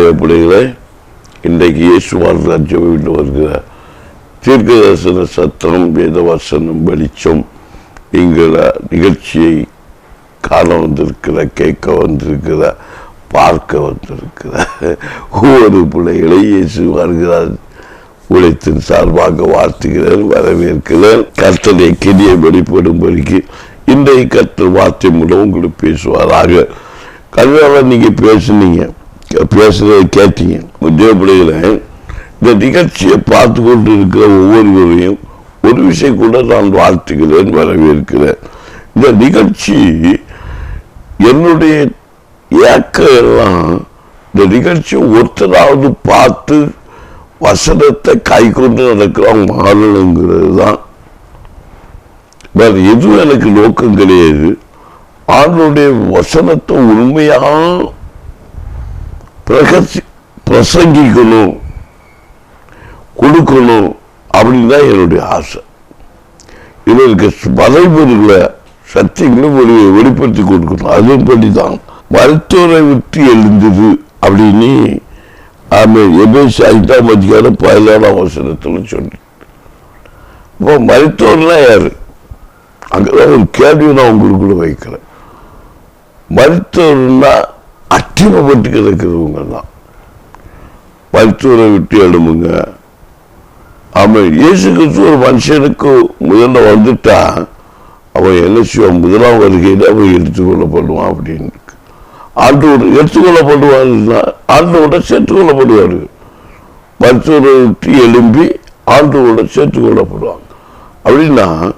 தேவ பிள்ளைகளே இன்றைக்கு இயேசுவார் ராஜ்யம் வீட்டு வருகிற தீர்க்கதரிசன சத்தம் வேதவாசனம் வெளிச்சம் என்கிற நிகழ்ச்சியை காண வந்திருக்கிற கேட்க வந்திருக்கிற பார்க்க வந்திருக்கிற ஒவ்வொரு பிள்ளைகளை இயேசு வருகிறார். உழைத்தின் சார்பாக வாழ்த்துகிறேன் வரவேற்கிறேன். கர்த்தனை கிரியை வெளிப்படும்படிக்கு இன்றைய கர்த்தர் வார்த்தை மூலம் உங்களுக்கு பேசுவாராக. கல்வியாளர் நீங்கள் பேசுனீங்க. பேசுறதை கேட்டீங்க. உத்தியோக பிள்ளைகளை இந்த நிகழ்ச்சியை பார்த்து கொண்டு இருக்கிற ஒவ்வொருவரையும் ஒரு விஷயம் கூட நான் வாழ்த்துகிறேன் வரவேற்கிறேன். இந்த நிகழ்ச்சி என்னுடைய ஏக்கம் எல்லாம் இந்த நிகழ்ச்சி ஒருத்தராவது பார்த்து வசனத்தை கை கொண்டு நடக்கிறோம் மாறணுங்கிறது தான். வேற எதுவும் எனக்கு நோக்கம் கிடையாது. அவனுடைய வசனத்தை உண்மையாக பிரகசி பிரசங்கிக்கணும் கொடுக்கணும் அப்படின்னு தான் என்னுடைய ஆசை. இவருக்கு பதைபொருளை சக்திகளும் ஒரு வெளிப்படுத்தி கொடுக்கணும். அதன்படி தான் மருத்துவரை விட்டு எழுந்தது அப்படின்னு ஆமே எபேசி ஐந்தாம் அதிகாரம் பதினேழாம் வசனத்தில் சொல்லி இப்போ மருத்துவர்னா யார்? அங்கதான் ஒரு கேள்வி நான் உங்களுக்குள்ள வைக்கிறேன். மருத்துவர்னா அட்டிமப்பட்டு கிடக்கிறவங்க தான் மருத்துவரை விட்டு எழுமுங்க அவன் இயேசு கிறிஸ்து ஒரு மனுஷனுக்கு முதல்ல வந்துட்டா அவன் என்ன செய்வான்? முதலாம் வருகையில் அவன் எடுத்துக்கொள்ளப்படுவான் அப்படின்னு. இருக்கு. ஆண்டோடு ஆண்டவோட ஆண்டோட சேர்த்துக்கொள்ளப்படுவார். மருத்துவரை விட்டு எழும்பி ஆண்டோட சேர்த்துக்கொள்ளப்படுவாங்க. அப்படின்னா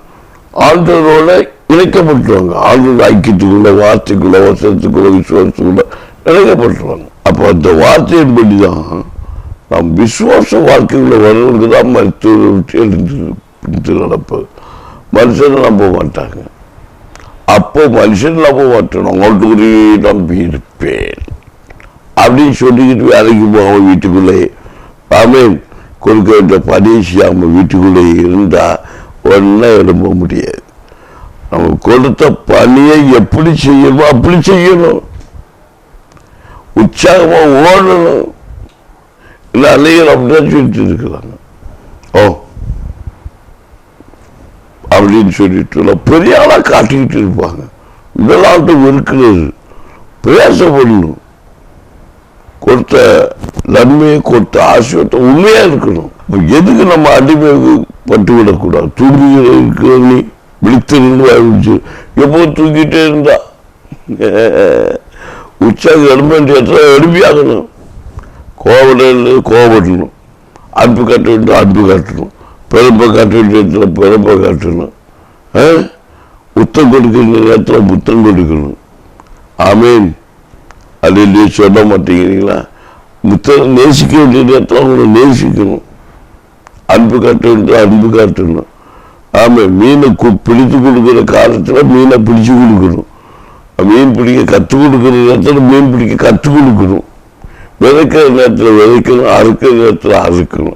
ஆண்டவரோட இணைக்கப்பட்டுருவாங்க. ஆளுநர் ஐக்கியத்துக்குள்ள வார்த்தைக்குள்ள வசனத்துக்குள்ள விசுவாசத்துக்குள்ள இணைக்கப்பட்டுருவாங்க. அப்போ அந்த வார்த்தையின்படி தான் நாம் விசுவாச வாழ்க்கைக்குள்ள வர்றவங்க தான் மருத்துவ பிடித்து நடப்பது. மனுஷனை நம்ப மாட்டாங்க. அப்போ மனுஷன் நம்ப அவங்கள்ட்ட அவங்களுக்கு நம்பி இருப்பேன். அப்படின்னு சொல்லிக்கிட்டு வேலைக்கு போவோம் வீட்டுக்குள்ளே ஆமேன் கொடுக்க வேண்டிய பணி செய்யாம வீட்டுக்குள்ளே இருந்தால் ஒன்றும் எழும்ப முடியாது. நம்ம கொடுத்த பணியை எப்படி செய்யணுமோ அப்படி செய்யணும். உற்சாகமா ஓடணும். இல்லை அன்னைகள் அப்படிதான் சொல்லிட்டு இருக்கிறாங்க ஓ. அப்படின்னு சொல்லிட்டு பெரிய ஆளா காட்டிக்கிட்டு இருப்பாங்க. இதெல்லாம் இருக்கிறது. பேசப்படணும் கொடுத்த நன்மையை கொடுத்த ஆசிரியத்தை உண்மையா இருக்கணும். எதுக்கு நம்ம அடிமை பட்டு விடக்கூடாது தூங்கிக்கிட்டு இருக்கிற நீ. விழித்திருந்து ஆரம்பிச்சு எப்போ தூங்கிட்டே இருந்தா உற்சாகம் எழும்ப வேண்டிய இடத்துல எழுப்பி ஆகணும் கோவம் கோவப்படணும் அன்பு காட்ட வேண்டிய அன்பு காட்டணும் பிறப்பை காட்ட வேண்டிய இடத்துல பிறப்பை காட்டணும் ஆ? முத்தம் கொடுக்கிற நேரத்தில் முத்தம் கொடுக்கணும் ஆமீன் அது இல்லையே சொல்ல மாட்டேங்கிறீங்களா முத்தம் நேசிக்க வேண்டிய நேரத்தில் அவங்களை நேசிக்கணும் அன்பு காட்ட வேண்டிய அன்பு காட்டணும் ஆமாம் மீனை கு- பிடித்து கொடுக்குற காலத்தில் மீனை பிடிச்சு கொடுக்கணும். மீன் பிடிக்க கற்றுக் கொடுக்குற நேரத்தில் மீன் பிடிக்க கற்றுக் கொடுக்கணும். விதைக்கிற நேரத்தில் விதைக்கணும் அறுக்கிற நேரத்தில் அறுக்கணும்.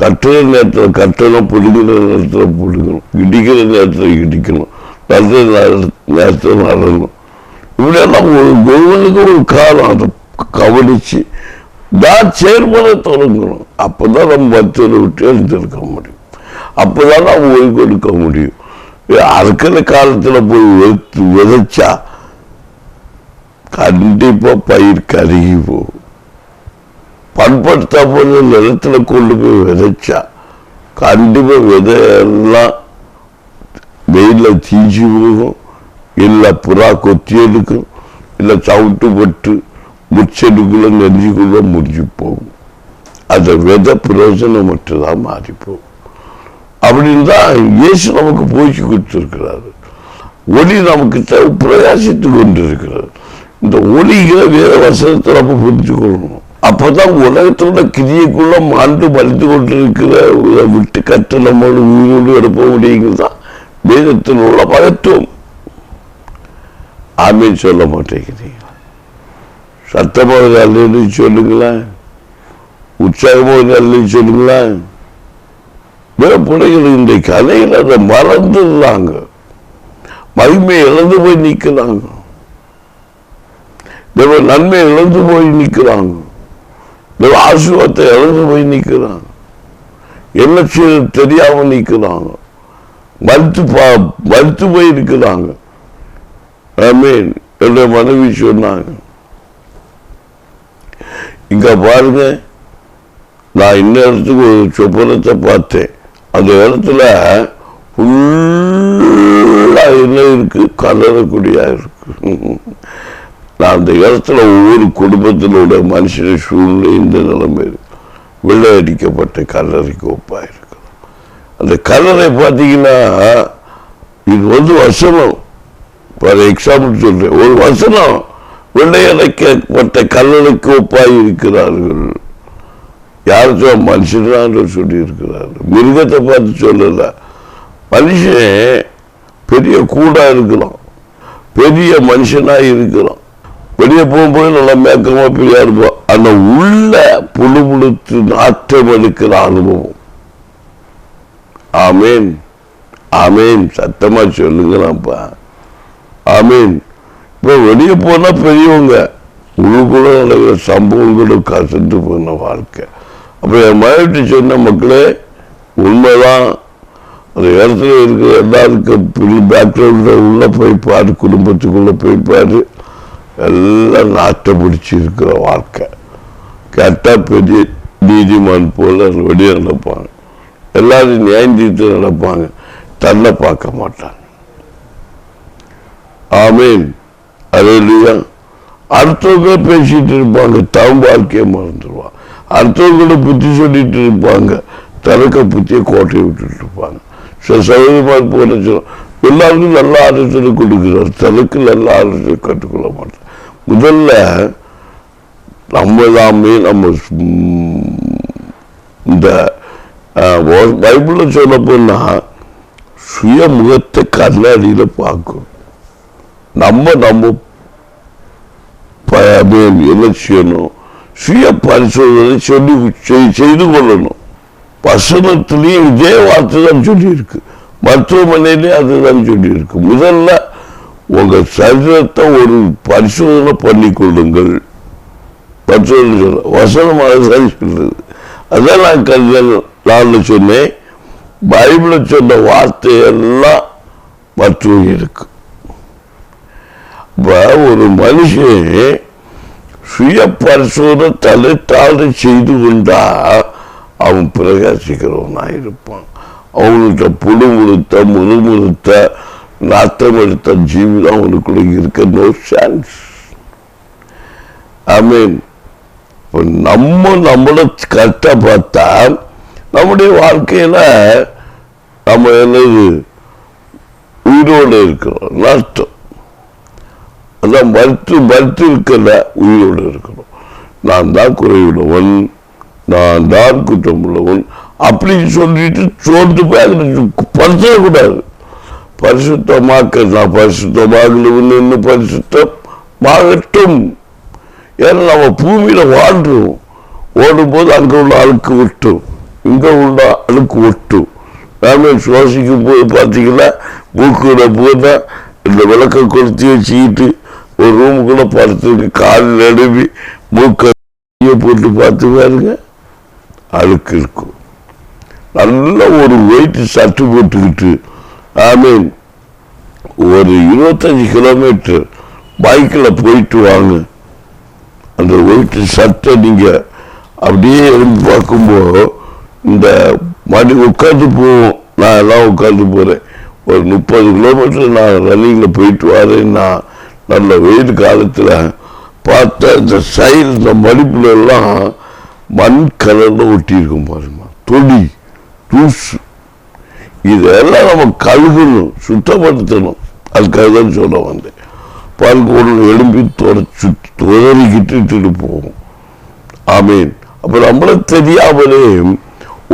கட்டுற நேரத்தில் கட்டணும் பிடிக்கிற நேரத்தில் பிடிக்கணும். இடிக்கிற நேரத்தில் இடிக்கணும். நடுற நேர- நேரத்தில் நடணும். இப்படியெல்லாம் ஒரு ஒவ்வொன்றுக்கும் ஒரு காலம். அதை கவனித்து தான் சேர்மனை தொடங்கணும். அப்போ தான் நம்ம பத்திர விட்டு எழுந்திருக்க முடியும். அப்பதான் நம்ம ஓய்வு கொடுக்க முடியும். அறுக்கிற காலத்துல போய் வெறுத்து விதைச்சா கண்டிப்பா பயிர் கருகி போகும். பண்படுத்தாமல் நிலத்துல கொண்டு போய் விதைச்சா கண்டிப்பா விதையெல்லாம் வெயிலில் வெயில தீஞ்சு போகும். இல்லை புறா கொத்தி எடுக்கும். இல்லை சவுட்டு பட்டு முச்செடுக்குள்ள நெஞ்சுக்குள்ள முடிஞ்சு போகும். அந்த விதை பிரயோஜனம் மட்டும்தான் மாறி போகும் அப்படின்னு தான் இயேசு நமக்கு போய்ச்சி கொடுத்திருக்கிறாரு. ஒளி நமக்கு தேவை பிரகாசித்து கொண்டிருக்கிறார் இந்த ஒளிங்கிற வேற வசனத்தை நம்ம புரிஞ்சுக்கொள்ளணும் அப்பதான் உலகத்தோட கிரியைக்குள்ள மாண்டு மலிந்து கொண்டிருக்கிற விட்டு கற்று நம்மளோட உயிரோடு எடுப்ப முடியுங்கிறது தான் வேதத்தில் உள்ள மகத்துவம். ஆமீன் சொல்ல மாட்டேங்கிறீங்க சத்தமாக அல்லது சொல்லுங்களேன். உற்சாகமாக அல்லது சொல்லுங்களேன். வேற பிள்ளைகள் இன்றைக்கு அலையில் அதை மறந்துடுறாங்க. மகிமை இழந்து போய் நிற்கிறாங்க. தேவ நன்மை இழந்து போய் நிற்கிறாங்க. இந்த ஆசீர்வாதத்தை இழந்து போய் நிற்கிறாங்க. என்ன செய்ய தெரியாமல் நிற்கிறாங்க. மறுத்து பா மறுத்து போய் இருக்கிறாங்க ஆமீன். என்னுடைய மனைவி சொன்னாங்க. இங்க பாருங்க நான் இன்ன இடத்துக்கு ஒரு சொப்பனத்தை பார்த்தேன். அந்த இடத்துல ஃபுல்லாக என்ன இருக்குது கலரக்கூடியாக இருக்கு. நான் அந்த இடத்துல ஒவ்வொரு குடும்பத்தில் உள்ள மனுஷன சூழ்நிலை இந்த நிலைமை வெள்ளை அடிக்கப்பட்ட கல்லறைக்கு ஒப்பாக இருக்கும் அந்த கல்லறை பார்த்தீங்கன்னா இது வந்து வசனம். ஃபார் எக்ஸாம்பிள் சொல்கிறேன் ஒரு வசனம். வெள்ளை அடைக்கப்பட்ட கல்லறைக்கு ஒப்பாக இருக்கிறார்கள். யார் சொல்ல சொல்லியிருக்கிறார். சொல்லி மிருகத்தை பார்த்து சொல்லலை. மனுஷன் பெரிய கூடா இருக்கிறோம் பெரிய மனுஷனா இருக்கிறோம் வெளியே போகும்போது நல்லா மேக்கமா பிள்ளையா இருப்போம் அந்த உள்ள புழு புழுத்து நாற்றம் எடுக்கிற அனுபவம். ஆமேன். ஆமேன். சத்தமா சொல்லுங்களாப்பா ஆமீன். இப்போ வெளியே போனா பெரியவங்க உள்ளுக்குள்ள நடக்கிற சம்பவங்களும் கசந்து போன வாழ்க்கை. அப்போ என் மனைவிட்டு சொன்ன மக்களே உண்மைதான் அந்த இடத்துல இருக்கிற எல்லாருக்கும் பேக்ரவுண்டில் உள்ள போய் பாரு குடும்பத்துக்குள்ள போய் பாரு எல்லாம் நாட்டை பிடிச்சி இருக்கிற வாழ்க்கை. கேட்டால் பெரிய நீதிமான் போல வெளியே நடப்பாங்க. எல்லாரும் நியாயம் நடப்பாங்க. தன்னை பார்க்க மாட்டாங்க. ஆமீன். அலையிலையா அடுத்தவங்க பேசிட்டு இருப்பாங்க தம் வாழ்க்கையை மறந்துடுவான் அடுத்தவங்கள புத்தி சொல்லிட்டு இருப்பாங்க. தனக்க புத்திய கோட்டையை விட்டுட்டு இருப்பாங்க. சில சௌகரியமாக போன எல்லாருக்கும் நல்ல ஆலோசனை கொடுக்கிறார். தனக்கு நல்ல ஆலோசனை கற்றுக்கொள்ள மாட்டார். முதல்ல நம்ம எல்லாமே நம்ம இந்த பைபிளில் சொல்ல போனா சுய முகத்தை கண்ணாடியில பார்க்கும். நம்ம நம்ம என்ன செய்யணும்? சுய பரிசோதனை சொல்லி செய்- செய்து கொள்ளணும் வசனத்திலையும் இதே வார்த்தை தான் சொல்லியிருக்கு மருத்துவமனையிலே அதுதான் சொல்லியிருக்கு முதல்ல உங்கள் சரீரத்தை ஒரு பரிசோதனை பண்ணி கொள்ளுங்கள் பரிசோதனை சொல்ல வசனம் அதுதான் சொல்றது அதான் நான் கருதல் நான் சொன்னேன் பைபிளில் சொன்ன வார்த்தையெல்லாம் மருத்துவம் இருக்கு இப்போ ஒரு மனுஷன் சுய பரிசோதனை தலைத்தாழ்வு செய்து கொண்டா அவன் பிரகாசிக்கிறவனா இருப்பான். அவனுக்கு புழு முழுத்த நாத்தம் எடுத்த ஜீவிதம் அவனுக்குள்ள இருக்க நோ சான்ஸ் ஐ மீன் இப்போ நம்ம நம்மளை கரெக்டாக பார்த்தா நம்முடைய வாழ்க்கையில நம்ம என்னது உயிரோடு இருக்கிறோம் நஷ்டம் அதான் மறுத்து மறுத்து இருக்கிற உயிரோடு இருக்கணும். நான் தான் குறைவுள்ளவன் நான் தான் குற்றம் உள்ளவன் அப்படின்னு சொல்லிட்டு சோர்ந்து போய் அதில் பரிசக்கூடாது பரிசுத்தமாக்க நான் பரிசுத்தமாகலவன் இன்னும் பரிசுத்தமாகட்டும். ஏன்னா நம்ம பூமியில் வாழ்றோம். ஓடும்போது அங்கே உள்ள அழுக்கு விட்டும் இங்கே உள்ள அழுக்கு ஒட்டும் நாம சுவாசிக்கும் போது பார்த்தீங்கன்னா மூக்குல போதா இந்த விளக்க கொளுத்தி வச்சுக்கிட்டு ஒரு ரூமுக்குள்ளே படுத்துருக்கு கால் நடுவி மூக்க போட்டு பார்த்து பாருங்க. அழுக்கு இருக்கும். நல்ல ஒரு வெயிட் சட்டு போட்டுக்கிட்டு ஆமீன். ஒரு இருபத்தஞ்சு கிலோமீட்டர் பைக்கில் போயிட்டு வாங்க. அந்த ஒயிட்டு சட்டை நீங்கள் அப்படியே எழுந்து பார்க்கும்போது இந்த மடி உட்காந்து போவோம். நான் எல்லாம் உட்காந்து போகிறேன் ஒரு முப்பது கிலோமீட்டர் நான் ரன்னிங்கில் போயிட்டு வரேன்னா நான் நல்ல வெயில் காலத்துல பார்த்தா இந்த சைடு இந்த மடிப்புல எல்லாம் மண் கலர்ல ஒட்டியிருக்கும் பாருங்க தொடி தூசு இதெல்லாம் நம்ம கழுகணும் சுத்தப்படுத்தணும். அதுக்காக தான் சொல்ல வந்தேன். பால்கோடு எழும்பி தொடச்சு துதறிக்கிட்டு இட்டுட்டு போகும் ஆமீன். அப்ப நம்மள தெரியாமலே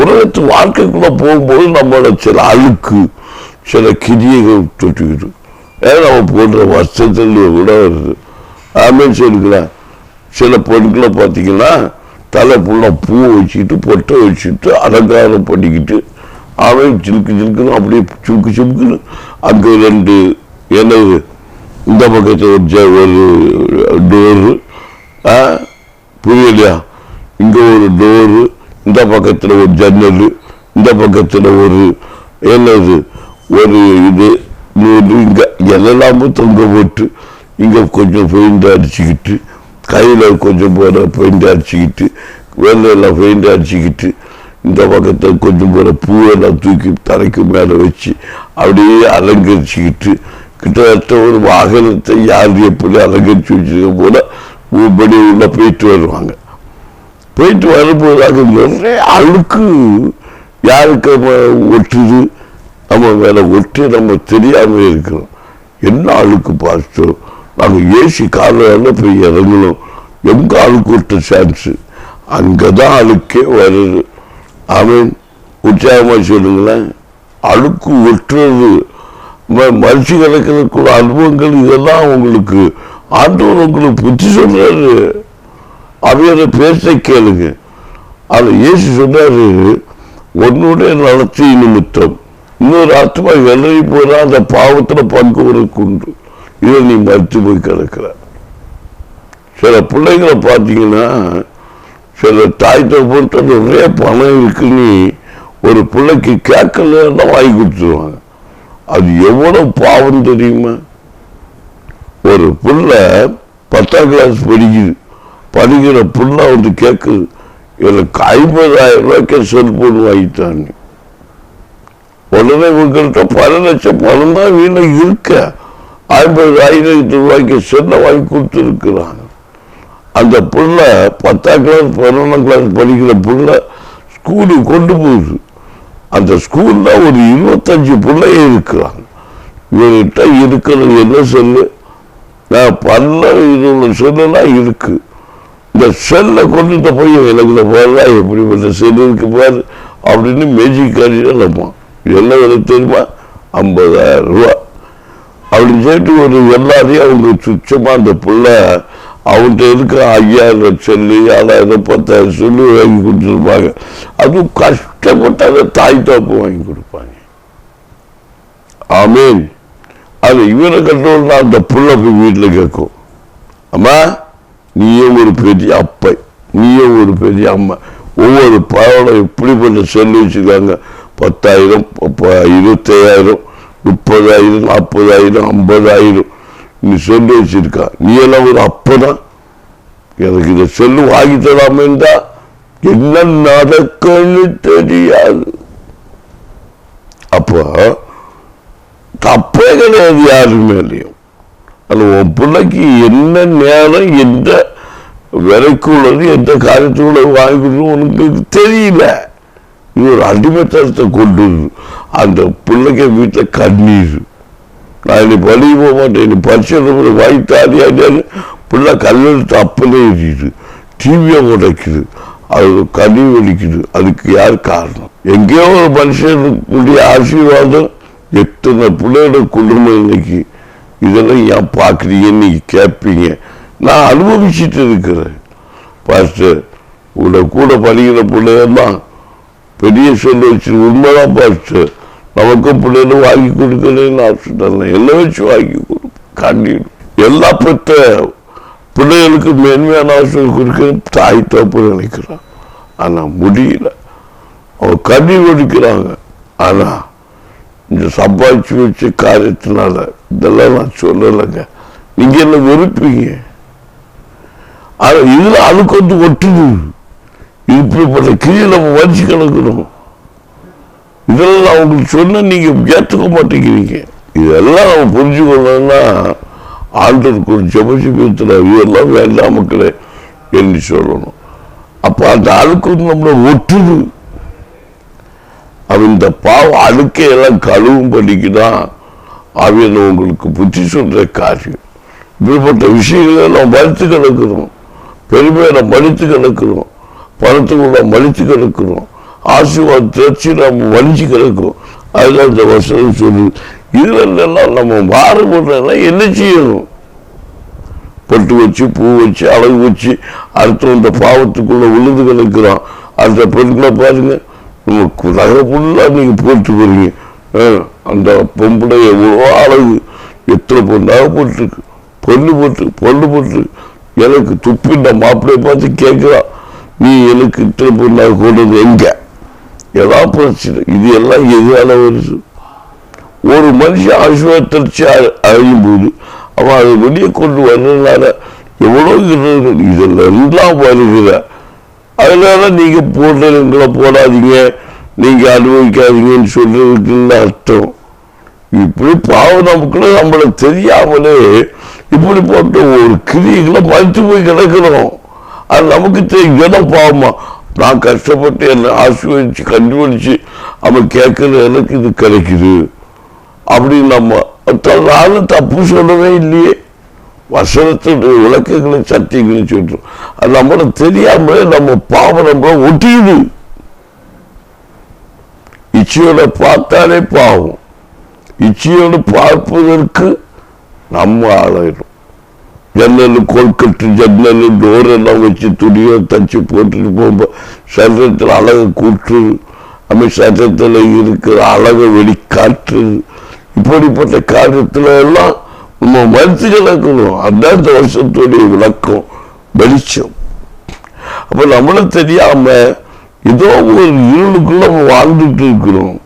உலகத்து வாழ்க்கைக்குள்ளே போகும்போது நம்மளோட சில அழுக்கு சில கிரியைகள் தொட்டுக்கிட்டு நம்ம போன்ற வருஷத்துல கூட வருது? ஆமேன்னு சொல்லிக்கலாம் சில பொருட்களை பார்த்தீங்கன்னா தலை ஃபுல்லாக பூ வச்சுக்கிட்டு பொட்டை வச்சுட்டு அலங்காரம் பண்ணிக்கிட்டு அவன் சிலுக்கு சிலுக்குன்னு அப்படியே சுருக்கு சுருக்குன்னு அங்கே ரெண்டு என்னது? இந்த பக்கத்தில் ஒரு ஜ- ஒரு டோரு புரியலையா? இங்கே ஒரு டோரு இந்த பக்கத்தில் ஒரு ஜன்னல் இந்த பக்கத்தில் ஒரு என்னது? ஒரு இது. நூறு இங்க எல்லாமே தொங்க போட்டு இங்கே கொஞ்சம் பெயிண்ட் அடிச்சுக்கிட்டு கையில் கொஞ்சம் போகிற பெயிண்ட் அடிச்சுக்கிட்டு வெள்ளையெல்லாம் பெயிண்ட் அடிச்சுக்கிட்டு இந்த பக்கத்தில் கொஞ்சம் போகிற பூவெல்லாம் தூக்கி தரைக்கு மேலே வச்சு அப்படியே அலங்கரிச்சுக்கிட்டு கிட்டத்தட்ட ஒரு வாகனத்தை யார் எப்படி அலங்கரிச்சு வச்சிருக்க போல ஊபடி உள்ள போயிட்டு வருவாங்க. போயிட்டு வரும்போது அது நிறைய அழுக்கு யாருக்கு ஒட்டுது? நம்ம மேலே ஒற்றி நம்ம தெரியாமல் இருக்கிறோம். என்ன அழுக்கு பார்த்தோம் நாங்கள் ஏசி காலையில போய் இறங்கணும்? எங்க அழுக்கு சான்ஸு அங்கே தான் அழுக்கே வருது. அவன் உற்சாகமாக சொல்லுங்களேன். அழுக்கு ஒட்டுறது மறுச்சு கிடக்கிறதுக்குள்ள அனுபவங்கள் இதெல்லாம் உங்களுக்கு ஆண்டவர் உங்களுக்கு புத்தி சொல்றாரு. அவையோட பேச கேளுங்க. அது ஏசி சொன்னாரு உன்னுடைய நடத்தி நிமித்தம் இன்னொரு ஆத்மா வெள்ளரி போனா அந்த பாவத்துல பங்கு உனக்கு உண்டு. இதை நீ மறுத்து போய் கிடக்கிற. சில பிள்ளைங்களை பார்த்தீங்கன்னா சில தாய் தகப்பன்ட்ட நிறைய பணம் இருக்குன்னு ஒரு பிள்ளைக்கு கேட்கலன்னா வாங்கி கொடுத்துருவாங்க. அது எவ்வளவு பாவம் தெரியுமா? ஒரு பிள்ளை பத்தாம் கிளாஸ் படிக்குது. படிக்கிற புள்ள வந்து கேட்குது எனக்கு ஐம்பதாயிரம் ரூபாய்க்கு செல்போன் வாங்கித்தான்னு. உடனே உங்கள்கிட்ட பல லட்சம் பணம் தான் வீணை இருக்க. ஐம்பதாயிரத்து ரூபாய்க்கு செல்லை வாங்கி கொடுத்துருக்குறாங்க அந்த பிள்ளை பத்தாம் கிளாஸ் பதினொன்றாம் கிளாஸ் படிக்கிற பிள்ளை ஸ்கூலுக்கு கொண்டு போகுது. அந்த ஸ்கூலில் ஒரு இருபத்தஞ்சு பிள்ளைய இருக்கிறாங்க. இவர்கிட்ட இருக்கிறது என்ன சொல்லு? நான் பல இதுல செல்லாம் இருக்கு. இந்த செல்லை கொண்டுட்டு போய் எனக்கு போகிறதா எப்படிப்பட்ட செல் இருக்கு பாரு அப்படின்னு மேஜிக் காரியம் நினைப்பான் என்ன விலை தெரியுமா? ஐம்பதாயிரம் ரூபா. அப்படின்னு சொல்லிட்டு ஒரு எல்லாரையும் அவங்க சுச்சமாக அந்த பிள்ளை அவன்கிட்ட இருக்க ஐயாயிரம் சொல்லி ஆறாயிரம் பத்தாயிரம் சொல்லி வாங்கி கொடுத்துருப்பாங்க. அதுவும் கஷ்டப்பட்டு அதை தாய் தோப்பு வாங்கி கொடுப்பாங்க. ஆமீன். அது இவனை கட்டணும்னா அந்த புள்ள போய் வீட்டில் கேட்கும். அம்மா நீயும் ஒரு பெரிய அப்பை நீயும் ஒரு பெரிய அம்மா. ஒவ்வொரு பழம் இப்படிப்பட்ட சொல்லி வச்சிருக்காங்க. பத்தாயிரம் இருபத்தாயிரம் முப்பதாயிரம் நாற்பதாயிரம் ஐம்பதாயிரம் நீ சொல்லி வச்சிருக்கா நீ எல்லாம் ஒரு அப்பதான் எனக்கு இதை சொல்லு வாங்கி தராமேண்டா என்ன நடக்கும்னு தெரியாது அப்போ தப்பே கிடையாது யாரு மேலேயும் அது உன் பிள்ளைக்கு என்ன நேரம் எந்த விலைக்குள்ளது எந்த காரியத்துக்குள்ள வாங்கிக்கணும் உனக்கு தெரியல இது ஒரு அடிமைத்தனத்தை கொண்டு வருது. அந்த பிள்ளைக்கு வீட்டில் கண்ணீர். நான் இனி பழகி போக மாட்டேன். இனி பரிசு வாய்த்தாடியாடியான்னு பிள்ளை கல்லெடுத்து அப்பலே எரியுது டிவியை உடைக்குது அது கனி வலிக்குது. அதுக்கு யார் காரணம்? எங்கேயோ ஒரு மனுஷனுடைய ஆசீர்வாதம் எத்தனை பிள்ளையோட குடும்பம் இன்னைக்கு? இதெல்லாம் ஏன் பார்க்குறீங்கன்னு நீங்கள் கேட்பீங்க. நான் அனுபவிச்சுட்டு இருக்கிறேன். பாஸ்டர் உங்களை கூட படிக்கிற பிள்ளையெல்லாம் பெரிய சொல்லி வச்சு உண்மைதான் பாஸ்டர் நமக்கும் பிள்ளைகளும் வாங்கி கொடுக்கலன்னு ஆசைட்டாங்க எல்லாம் வச்சு வாங்கி கொடுப்போம். கண்ணீர் எல்லா பெற்ற பிள்ளைகளுக்கு மேன்மையான ஆசிரியர் கொடுக்க தாய் தப்பு நினைக்கிறான். ஆனா முடியல. அவன் கண்ணி வடிக்கிறாங்க. ஆனா இந்த சம்பாதிச்சு வச்ச காரியத்தினால இதெல்லாம் நான் சொல்லலைங்க. நீங்க என்ன வெறுப்பீங்க? ஆனா இதில் அதுக்கு வந்து ஒட்டுது. இப்படிப்பட்ட கீழே நம்ம கிடக்கிறோம் இதெல்லாம் நான் உங்களுக்கு சொன்ன நீங்க ஏற்றுக்க மாட்டேங்கிறீங்க. இதெல்லாம் நம்ம புரிஞ்சுக்கணும்னா ஆண்டருக்கு ஒரு ஜபசிபத்தில் இதெல்லாம் வேண்டாம் மக்களே என்று சொல்லணும். அப்ப அந்த அழுக்கு வந்து நம்மளை ஒட்டுது. அவன் இந்த பாவம் அழுக்கையெல்லாம் கழுவும் படிக்குதான் அவன் உங்களுக்கு புத்தி சொல்ற காரியம். இப்படிப்பட்ட விஷயங்களை நம்ம மறுத்து கிடக்கிறோம். பெருமையை நம்ம மறுத்து கிடக்கிறோம். பணத்துக்குள்ள மலித்து கிடக்கிறோம். ஆசீர்வாதத்தை நம்ம வலிச்சு கிடக்கிறோம். அதுதான் இந்த வசனம் சொல்லு இதுல இருந்தெல்லாம் நம்ம மாறுபடுறதுனா என்ன செய்யணும்? பட்டு வச்சு பூ வச்சு அழகு வச்சு அடுத்து இந்த பாவத்துக்குள்ள விழுந்து கிடக்கிறோம் அந்த பெண்களை பாருங்க நமக்கு நகை ஃபுல்லாக நீங்க போட்டு போறீங்க. ஆ, அந்த பொம்பளை எவ்வளோ அழகு. எத்தனை பொண்ணாக போட்டிருக்கு. பொண்ணு போட்டு பொண்ணு போட்டு எனக்கு துப்பி இந்த பார்த்து கேட்குறான் நீ எனக்கு பொருளாக நான் கொண்டது எங்க? ஏதாவது பிரச்சனை. இது எல்லாம் எதிரான வருது ஒரு மனுஷன் ஆசுவத்திற்சி அழியும் போது அவன் அதை வெளியே கொண்டு வர்றதுனால எவ்வளோ இதெல்லாம் இதில் எல்லாம் வருகிற அதனால நீங்க போடுறதுங்களை போடாதீங்க. நீங்க அனுபவிக்காதீங்கன்னு சொல்றதுக்குன்னு அர்த்தம்? இப்படி பாவம் நமக்குள்ள நம்மள தெரியாமலே இப்படி போட்ட ஒரு கிரிகளை மறுத்து போய் கிடக்கிறோம். அது நமக்கு தெரியும் இடம் பாவமா. நான் கஷ்டப்பட்டு என்னை ஆசீர்வதிச்சு கண்டுபிடிச்சு அவன் கேட்கற எனக்கு இது கிடைக்குது. அப்படின்னு நம்ம நானும் தப்பு சொல்லவே இல்லையே. வசனத்துடைய விளக்கங்களை சத்தியங்களும் சொல்றோம். அது நம்மளை தெரியாமலே நம்ம பாவம் நம்மளை ஒட்டியுது இச்சையோட பார்த்தாலே பாவம். இச்சையோடு பார்ப்பதற்கு நம்ம ஆளாயிடும் ஜன்னல் கொல்கட்டு ஜன்னல் டோர் எல்லாம் வச்சு துணியோ தச்சு போட்டுட்டு போகும்போது சரீரத்தில் அழகு கூற்று நம்ம சரீரத்தில் இருக்கிற அழகை வெளிக்காற்று இப்படிப்பட்ட காரியத்துல எல்லாம் நம்ம மறுத்து கிடக்கணும் அதான் இந்த வருஷத்துடைய விளக்கம் வெளிச்சம். அப்போ நம்மள தெரியாம ஏதோ ஒரு இருளுக்குள்ள நம்ம வாழ்ந்துட்டு இருக்கிறோம்.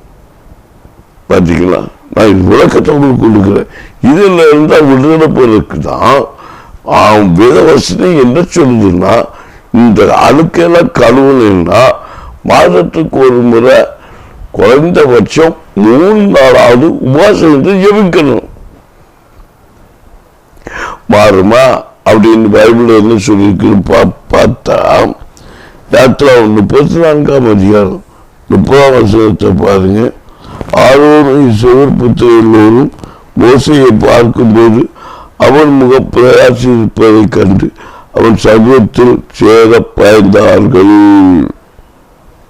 பார்த்தீங்களா நான் இது விளக்கத்தை உங்களுக்கு கொடுக்குறேன். இதுல இருந்தால் விடுதலை போறதுக்கு தான் வேதவசனம் என்ன சொல்லுதுன்னா இந்த அழுக்கெல்லாம் கழுவுனா மாதத்துக்கு ஒரு முறை குறைந்தபட்சம் மூணு நாளாவது உபவாசம் வந்து ஜெபிக்கணும். மாறுமா அப்படின்னு பைபிள் என்ன சொல்லியிருக்குன்னு பா பார்த்தா யாத்திரா முப்பத்தி நான்காம் அதிகாரம் முப்பதாம் வருஷத்தை பாருங்க. ஆரோரும் இசைவர் புத்திர மோசையை பார்க்கும்போது அவன் முக பிரயாசிப்பதைக் கண்டு அவன் சமூகத்தில் சேர பயந்தார்கள்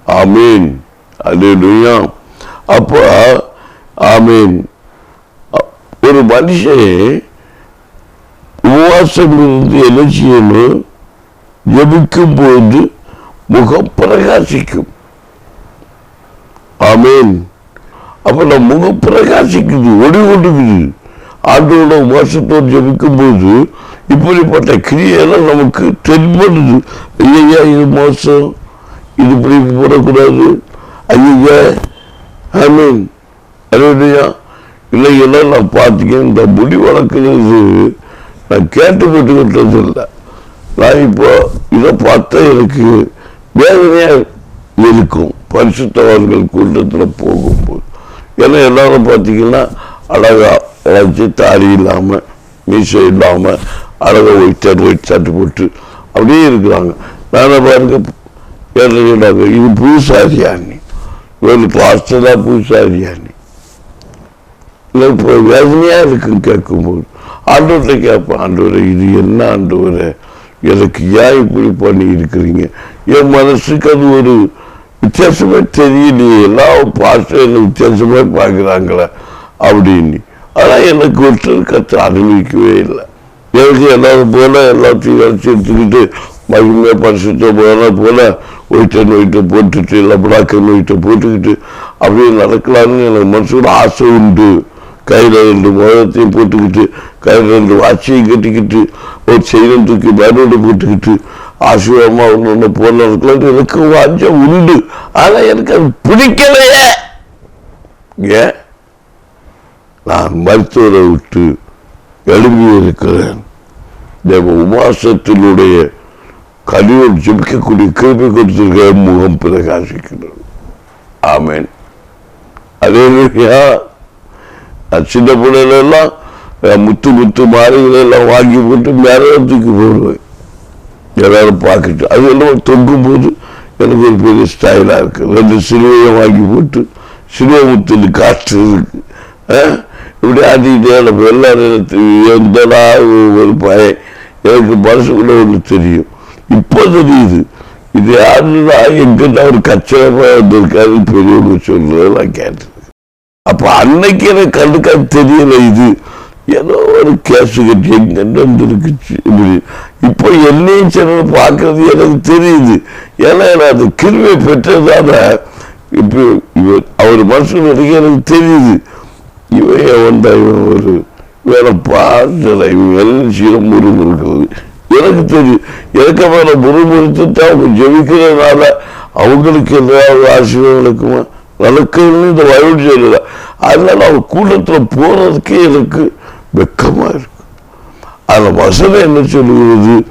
ஆமீன். அல்லா அப்போ ஆமீன். ஒரு மனுஷன் உபவாசம் இருந்து என்ன செய்யணும் ஜபிக்கும் போது முகம் பிரகாசிக்கும். ஆமீன். அப்ப நம்ம முகம் பிரகாசிக்குது ஒளி ஒடுக்குது ஆண்டோட உபவாசத்தோடு ஜபிக்கும் போது இப்படிப்பட்ட கிரியெல்லாம் நமக்கு தென்படுது. ஐயா இது மோசம். இது இப்படி போடக்கூடாது. ஐயா ஆமீன். அருமையா. இல்லைங்களா நான் பார்த்தீங்க இந்த முடி வளர்க்குறது நான் கேட்டுப்பட்டுக்கிட்டது இல்லை. நான் இப்போ இதை பார்த்தா எனக்கு வேதனையாக இருக்கும். பரிசுத்தவர்கள் கூட்டத்தில் போகும்போது. ஏன்னா எல்லாரும் பார்த்தீங்கன்னா அழகா இழைச்சி தாடி இல்லாமல் மீசை இல்லாமல் அழகா ஒயிட் ஷர்ட் ஒயிட் ஷர்ட் போட்டு அப்படியே இருக்கிறாங்க. நான் பாருங்க கேட்டாங்க இது புதுசாரியா நீ இவனுக்கு ஹாஸ்டலா புதுசாரியா நீ இல்லை இப்போ வேதனையாக இருக்குன்னு கேட்கும்போது ஆண்டவர்கிட்ட கேட்பேன் ஆண்டவரை இது என்ன ஆண்டவரை? எனக்கு ஏன் இப்படி பண்ணி இருக்கிறீங்க என் மனசுக்கு அது ஒரு வித்தியாசமே தெரியலையே. எல்லா பாஸ்டர் என்ன வித்தியாசமே பார்க்குறாங்களே. அப்படின்னு. ஆனால் எனக்கு ஒருத்தர் கற்று அனுபவிக்கவே இல்லை. எனக்கு எல்லாரும் போல எல்லாத்தையும் வச்சு எடுத்துக்கிட்டு மகிமையாக பரிசுத்த போல போல ஒயிட்ட நோயிட்ட போட்டுட்டு இல்லை பிளாக்க நோயிட்ட போட்டுக்கிட்டு அப்படியே நடக்கலாம்னு எனக்கு மனசுல ஆசை உண்டு. கையில் ரெண்டு முகத்தையும் போட்டுக்கிட்டு கையில் ரெண்டு வாட்சியும் கட்டிக்கிட்டு ஒரு செயலும் தூக்கி பயனோடு போட்டுக்கிட்டு ஆசீர்வாதமா ஒன்று ஒன்று போன இருக்கலாம் எனக்கு வாஞ்சம் உண்டு. ஆனால் எனக்கு அது பிடிக்கலையே. ஏன்? நான் மருத்துவரை விட்டு எழுப்பி தேவ உமாசத்தினுடைய கலியோடு ஜெபிக்கக்கூடிய கிருப்பை கொடுத்திருக்க முகம் பிரகாசிக்கிறது. ஆமேன். அதே மாதிரியா சின்ன பிள்ளைகளெல்லாம் எல்லாம் முத்து முத்து மாலைகள் எல்லாம் வாங்கி போட்டு மேலத்துக்கு போடுவேன். எல்லாரும் பார்த்துட்டு அது எல்லாம் தொங்கும் போது எனக்கு ஒரு பெரிய ஸ்டைலாக இருக்கு. ரெண்டு சிலுவையை வாங்கி போட்டு சிலுவை முத்துல காற்று இருக்குது இப்படி ஆட்டிக்கிட்டே எனக்கு எல்லாரும் ஒரு பையன் எனக்கு மனசுக்குள்ள ஒன்று தெரியும் இப்போ தெரியுது இது யாருன்னா எங்கிட்ட ஒரு கச்சரமா வந்திருக்காரு பெரியவங்க சொல்றதை நான் கேட்டேன் அப்போ அன்னைக்கு எனக்கு கண்டுக்க தெரியல இது ஏதோ ஒரு கேஸ் கட்டி எங்கிட்ட வந்துருக்குச்சு இப்படி இப்போ என்னையும் சிலர் பார்க்கறது எனக்கு தெரியுது ஏன்னா எனக்கு அது கிருவை பெற்றதால இப்போ இவர் அவர் மனசுல எனக்கு தெரியுது இவன் அவன் இவன் ஒரு வேற பாடல இவன் எல்லாம் சீரம் முருகன் எனக்கு தெரியும் எனக்கு மேல முறுமுறுத்துட்டு அவங்க ஜெபிக்கிறதுனால அவங்களுக்கு ஏதாவது ஆசீர்வாதம் நடக்குமா நடக்குதுன்னு இந்த வயல் சொல்லல அதனால அவங்க கூட்டத்தில் போகிறதுக்கே எனக்கு வெக்கமாக இருக்கு. அந்த வசனம் என்ன சொல்லுகிறது?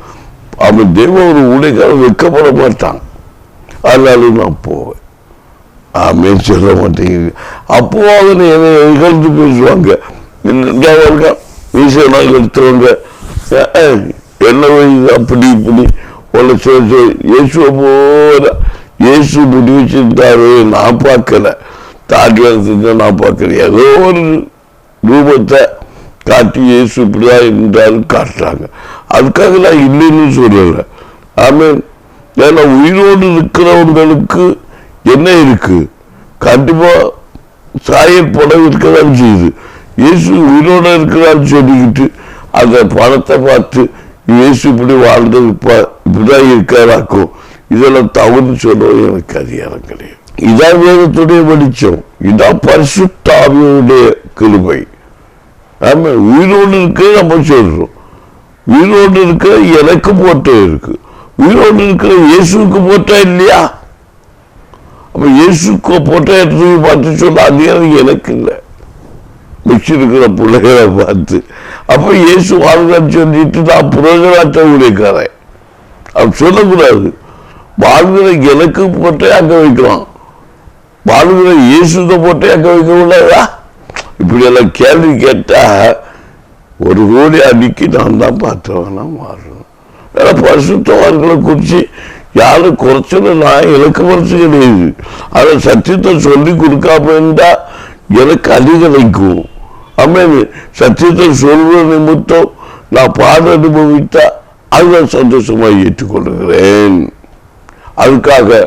அவன் தெய்வம் ஒரு உடைக்காக வெக்கப்பட மாட்டான். அதனால நான் போவேன். ஆமேன்னு சொல்ல மாட்டேங்குது. அப்போ அதனை என்னை இகழ்ந்து பேசுவாங்க. இருக்கா ஈசனா எடுத்துவாங்க என்ன வயது அப்படி இப்படி? உன்னை சொல்லி சொல்லி இயேசுவை போல இயேசு முடிவு நான் பார்க்கல. தாண்டி நான் பார்க்கல. ஏதோ ஒரு ரூபத்தை காட்டி இயேசு இப்படிதான் இருந்தாரு காட்டுறாங்க. அதுக்காக நான் இல்லைன்னு சொல்லலை. ஆமென். ஏன்னா உயிரோடு இருக்கிறவங்களுக்கு என்ன இருக்கு? கண்டிப்பா சாயல் படம் இருக்கதான் செய்யுது இயேசு உயிரோட இருக்கிறான்னு சொல்லிக்கிட்டு அந்த பணத்தை பார்த்து இயேசு இப்படி வாழ்ந்தது இப்ப- இப்படிதான் இருக்காராக்கும் இதெல்லாம் தவறு சொல்றது எனக்கு அதிகாரம் கிடையாது. இதான் வேதத்துடைய வெளிச்சம். இதான் பரிசுத்தாவியுடைய கிருபை. ஆமா உயிரோடு இருக்க நம்ம சொல்றோம். உயிரோடு இருக்கிற எனக்கு போட்டோ இருக்கு. உயிரோடு இருக்கிற இயேசுக்கு போட்டோ இல்லையா? அப்போ இயேசுக்கு போட்டோ எடுத்து பார்த்து சொன்னால் அதிகாரம் எனக்கு இல்லை. வச்சிருக்கிற பிள்ளைகளை பார்த்து. அப்போ இயேசு வாழ்கிறான்னு சொல்லிட்டு நான் புரோகராட்ட ஊழியக்காரன் அப்படி சொல்லக்கூடாது. வாழ்கிற எனக்கு போட்டே அங்க வைக்கலாம் வாழ்கிற இயேசுத போட்டே அங்க வைக்க கூடாதா இப்படி எல்லாம் கேள்வி கேட்டா ஒரு கோடி அடிக்கி நான் தான் பார்த்தவனா மாறணும் ஏன்னா பரிசுத்தவான்களை குறித்து யாரும் குறைச்சலும் நான் எனக்கு குறைச்சு கிடையாது. அதை சத்தியத்தை சொல்லி கொடுக்காம இருந்தா எனக்கு அதிகரிக்கும் அம்மேன் சத்தியத்தை சொல்ற நிமித்தம் நான் பாட அனுபவித்தா அதை சந்தோஷமா ஏற்றுக்கொள்கிறேன். அதுக்காக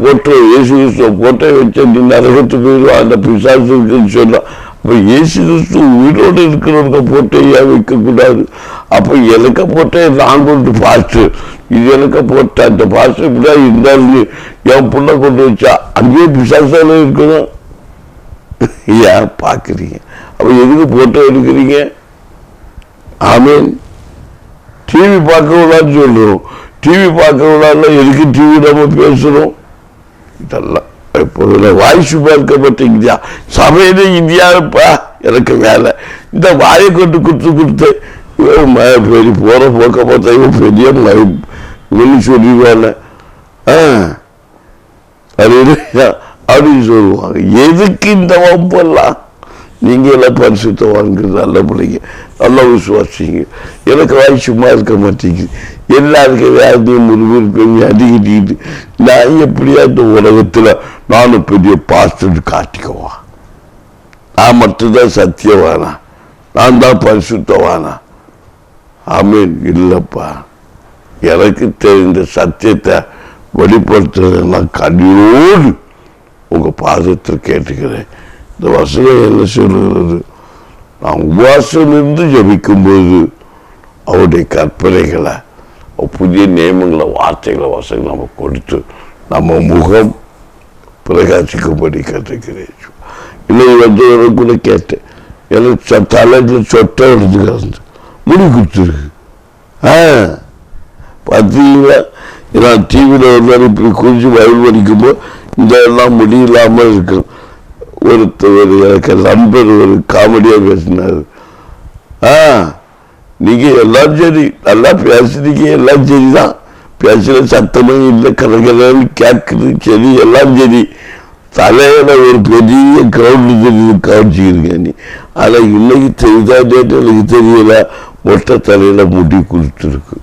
போட்டோ இயேசு கிறிஸ்துவ போட்டோ வச்சு நீ நரகத்து போயிடும் அந்த பிசாசு இருக்குன்னு சொன்னான் அப்போ இயேசு கிறிஸ்து உயிரோடு இருக்கிறவங்க போட்டோ ஏன் வைக்கக்கூடாது. அப்போ எனக்கு போட்டோ நான் கொண்டு பார்த்து இது எனக்கு போட்ட அந்த பாஸ்ட் இப்படிதான் இருந்தாலும் என் புண்ணை கொண்டு வச்சா அங்கேயே பிசாசால இருக்கணும். ஏன் பார்க்குறீங்க? அப்போ எதுக்கு போட்டோ எடுக்கிறீங்க? ஆமீன் டிவி பார்க்கக்கூடாதுன்னு சொல்லுவோம் டிவி பார்க்கக்கூடாதுல எதுக்கு டிவி நம்ம பேசுகிறோம் இதெல்லாம் இப்போ வாய்ஸ் பார்க்க மாட்டேங்குதா சபையில இந்தியாப்பா எனக்கு வேலை. இந்த வாயை கொண்டு கொடுத்து கொடுத்து இவன் மழை பெரிய போற போக்க பார்த்தா இவன் பெரிய மனு சொல்லிடுவான ஆ அது அப்படின்னு சொல்லுவாங்க. எதுக்கு இந்த வம்பெல்லாம்? நீங்க எல்லாம் பரிசுத்தவான்கள் நல்ல பிள்ளைங்க. நல்லா விசுவாசிங்க. எனக்கு வாய் சும்மா இருக்க மாட்டேங்குது. எல்லாருக்கும் வேலையும் முருகன் அடிக்கிட்டு நான் எப்படியா இந்த உலகத்தில் நானும் பெரிய பாஸ்டர் காட்டிக்குவான். நான் மட்டும்தான் சத்தியவானா? நான் தான் பரிசுத்தவானா? ஆமீன். இல்லப்பா. எனக்கு தெரிந்த சத்தியத்தை வெளிப்படுத்துறதெல்லாம் கண்ணீரோடு உங்க பாதத்தில் கேட்டுக்கிறேன். இந்த வசனம் என்ன சொல்லுகிறது? நான் உபவாசம் இருந்து ஜபிக்கும்போது அவருடைய கற்பனைகளை புதிய நியமங்களை வார்த்தைகளை வசதி நம்ம கொடுத்து நம்ம முகம் பிரகாசிக்கும்படி கற்றுக்கிறேன் இல்லை வந்து கூட கேட்டேன். எனக்கு ச- சொட்டை எடுத்துக்கிறது. குத்துருக்கு ஆ பார்த்தீங்களா நான் டிவியில் ஒரு நாள் இப்படி குறிச்சு வயல் படிக்கும்போது இந்த எல்லாம் முடியில்லாமல் இருக்கும் ஒருத்தர் ஒரு எனக்கு நண்பர் ஒரு காமெடியாக பேசினார். ஆ நீங்கள் எல்லாம் சரி நல்லா பேசுறீங்க எல்லாம் சரி தான் பேசுகிற சத்தமும் இல்லை கலகலன்னு கேட்குது சரி எல்லாம் சரி. தலையில் ஒரு பெரிய கிரவுண்ட் தெரியுது காமிச்சிக்கிறீங்க நீ. ஆனால் இன்னைக்கு தெரியுதா டேட்டு எனக்கு தெரியல. மொட்டை தலையில் முடி கொடுத்துருக்கு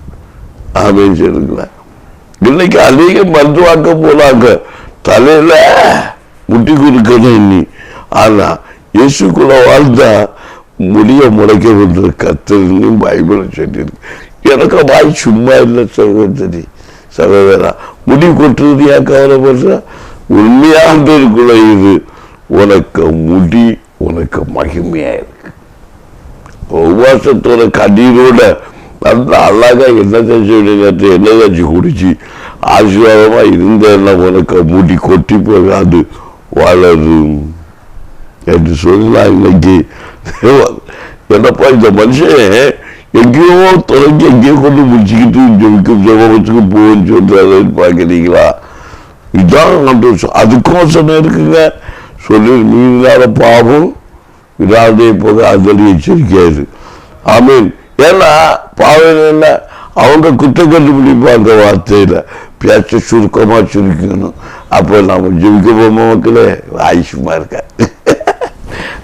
ஆமேன்னு சொல்லுங்களேன். இன்னைக்கு அதிக மருத்துவாக்க போனாங்க. தலையில முட்டி கொடுக்கணும் இன்னி. ஆனா இயேசுக்குள்ள வாழ்ந்தா முடிய முளைக்க வேண்டிய கத்துன்னு பைபிள் சொல்லியிருக்கு. எனக்கு வாய் சும்மா இல்லை சகோதரி. சகோதரா முடி கொட்டுறது ஏன் கவலைப்படுற உண்மையாண்டதுக்குள்ள இது உனக்கு முடி உனக்கு மகிமையாயிரு இருக்கு கண்ணீரோட நல்லா அழகா என்ன செஞ்சு என்ன செஞ்சு குடிச்சு ஆசீர்வாதமா இருந்தேன்னா உனக்கு மூட்டி கொட்டி போகாது வளரும். என்று சொல்லலாம் இன்னைக்கு என்னப்பா இந்த மனுஷன் எங்கேயோ தொடங்கி எங்கேயோ கொண்டு முடிச்சுக்கிட்டு ஜெபிக்கும் ஜெபத்துக்கு போன்னு சொல்றாரு பார்க்குறீங்களா? இதான் அதுக்கும் சொ- இருக்குங்க. சொல்லி மீதான பாவம் விடாதே போக அதடி எச்சரிக்கையாரு ஆமீன். ஏன்னா பாவம் என்ன? அவங்க குற்றம் கண்டுபிடிப்பாங்க வார்த்தையில். பேச்ச சுருக்கமா சுருக்கணும். அப்போ நம்ம ஜெபிக்க போமா மக்களே? ஆயுஷமாக இருக்க?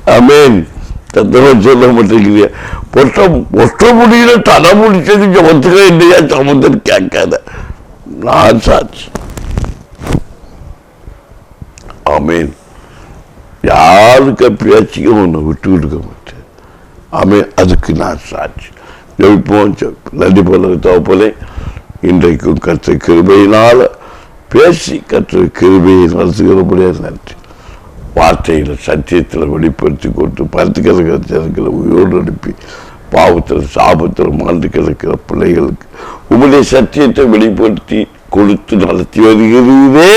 ஆமீன். தத்துவம் சொல்ல மாட்டேங்கிறியா பொட்டம் ஒற்ற முடியல தலை முடிச்சது ஜபத்துக்க இல்லையா? சமுத்திரம் கேட்காத. நான் சாட்சி. ஆமீன். யாருக்கு பேச்சுக்கும் ஒன்று விட்டு கொடுக்க மாட்டேன். ஆமே அதுக்கு நான் சாட்சி. ஜெபிப்போம் நன்றி போல தவப்பலே இன்றைக்கும் கற்ற கிருபையினால் பேசி கற்ற கிருபையை நடத்துகிறபடியே நன்றி. வார்த்தையில் சத்தியத்தில் வெளிப்படுத்தி கொண்டு பருத்து கிடக்கிற ஜனங்களை உயிரோடு அனுப்பி பாவத்தில் சாபத்தில் மாண்டு கிடக்கிற பிள்ளைகளுக்கு உங்களுடைய சத்தியத்தை வெளிப்படுத்தி கொடுத்து நடத்தி வருகிறீரே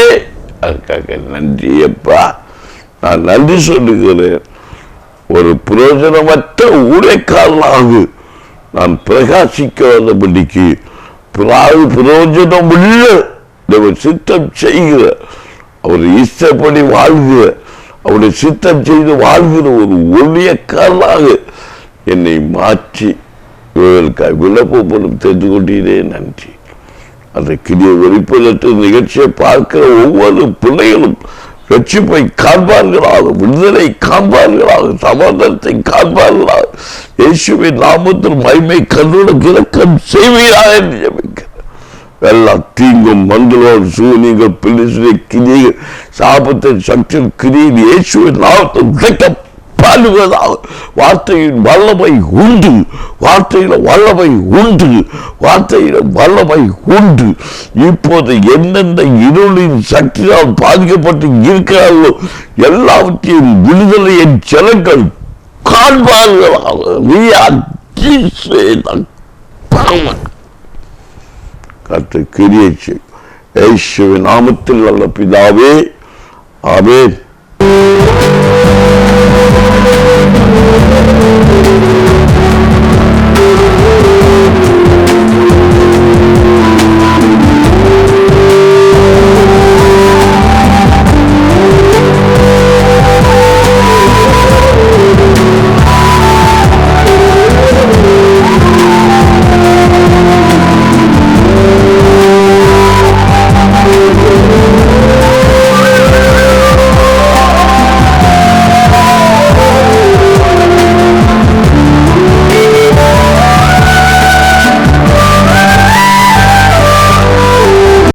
அதுக்காக நன்றி அப்பா நான் நன்றி சொல்லுகிறேன். ஒரு பிரயோஜனமற்ற ஊழியக்காரனாக நான் பிரகாசிக்க வந்தபடிக்கு பிராவு பிரயோஜனம் உள்ள நம்ம சித்தம் செய்கிற அவர் இஷ்டப்படி வாழ்கிற அவருடைய சித்தம் செய்து வாழ்கிற ஒரு ஊழியக்காரனாக என்னை மாற்றி இவர்களுக்காக விளப்பப்படும் தெரிந்து கொண்டீரே நன்றி. அந்த கிரிய வெளிப்பதற்ற நிகழ்ச்சியை பார்க்கிற ஒவ்வொரு பிள்ளைகளும் ரட்சிப்பை காண்பார்களாக விடுதலை காண்பார்களாக சமாதானத்தை காண்பார்களாக. இயேசுவின் நாமத்தில் மகிமை கண்ணுடன் கிழக்கம் செய்வீராக என்று ஜெபிக்கிறேன். எல்லா தீங்கும் மங்களம் சூனியங்கள் பிள்ளைசுடைய கிரிகள் சாபத்தின் சக்தியின் கிரியில் இயேசுவின் நாமத்தில் உடைக்க பாடுவதாக வார்த்தையின் வல்லமை உண்டு. வார்த்தையில வல்லமை உண்டு. வார்த்தையில வல்லமை உண்டு. இப்போது எந்தெந்த இருளின் சக்தியால் பாதிக்கப்பட்டு இருக்கிறார்களோ எல்லாவற்றையும் விடுதலையின் செலங்கள் காண்பார்களாக. கற்று கிரியை செய்யும் நாமத்தில் அல்ல பிதாவே ஆமென். Thank you.